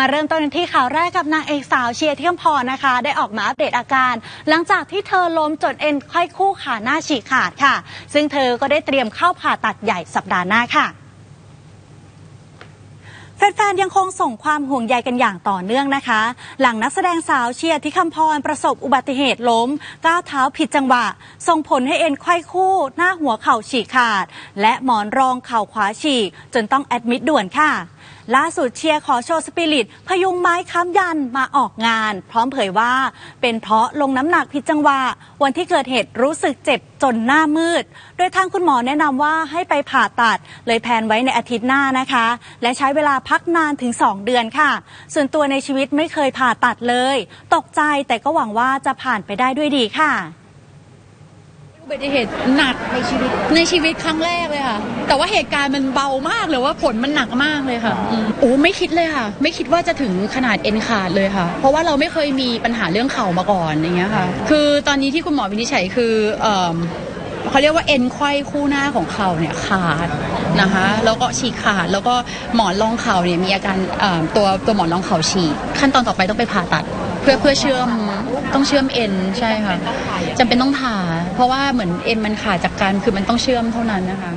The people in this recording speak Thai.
มาเริ่มต้นที่ข่าวแรกกับนางเอกสาวเชียร์ที่คำพรนะคะ ได้ออกมาอัปเดตอาการ หลังจากที่เธอล้มจนเอ็นไขว้คู่ขาหน้าฉีกขาดค่ะ ซึ่งเธอก็ได้เตรียมเข้าผ่าตัดใหญ่สัปดาห์หน้าค่ะแฟนๆ ยังคงส่งความห่วงใยกันอย่างต่อเนื่องนะคะ หลังนักแสดงสาวเชียร์ที่คำพรประสบอุบัติเหตุล้ม ก้าวเท้าผิดจังหวะ ส่งผลให้เอ็นไขว้คู่ หน้าหัวเข่าฉีกขาด และหมอนรองเข่าขวาฉีก จนต้องแอดมิดด่วนค่ะ ล่าสุดเชียร์ขอโชว์สปิริต พยุงไม้ค้ำยันมาออกงาน พร้อมเผยว่า เป็นเพราะลงน้ำหนักผิดจังหวะ วันที่เกิดเหตุรู้สึกเจ็บจนหน้ามืด โดยทางคุณหมอแนะนำว่าให้ไปผ่าตัด เลยแพนไว้ในอาทิตย์หน้านะคะ และใช้เวลาพักนานถึง 2 เดือนค่ะ ส่วนตัวในชีวิตไม่เคยผ่าตัดเลย ตกใจแต่ก็หวังว่าจะผ่านไปได้ด้วยดีค่ะ อุบัติเหตุหนักในชีวิตในชีวิตครั้งแรกเลยค่ะ แต่ว่าเหตุการณ์มันเบามากเลยว่าผลมันหนักมากเลยค่ะโอ้ไม่คิดเลยค่ะ ไม่คิดว่าจะถึงขนาดเอ็นขาดเลยค่ะ เพราะว่าเราไม่เคยมีปัญหาเรื่องเข่ามาก่อนอย่างเงี้ยค่ะ คือตอนนี้ที่คุณหมอวินิจฉัยคือ เขาเรียกว่าเอ็นไขว้คู่หน้าของเขาเนี่ยขาดนะคะแล้วก็ฉีกขาดแล้วก็หมอนรองเข่าเนี่ยมีอาการตัวตัวหมอนรองเข่าฉีกขั้นตอนต่อไปต้องไปผ่าตัด เพื่อเพื่อเชื่อมต้องเชื่อมเอ็นใช่ค่ะจำเป็นต้องผ่าเพราะว่าเหมือนเอ็นมันขาดจากการคือมันต้องเชื่อมเท่านั้นนะคะ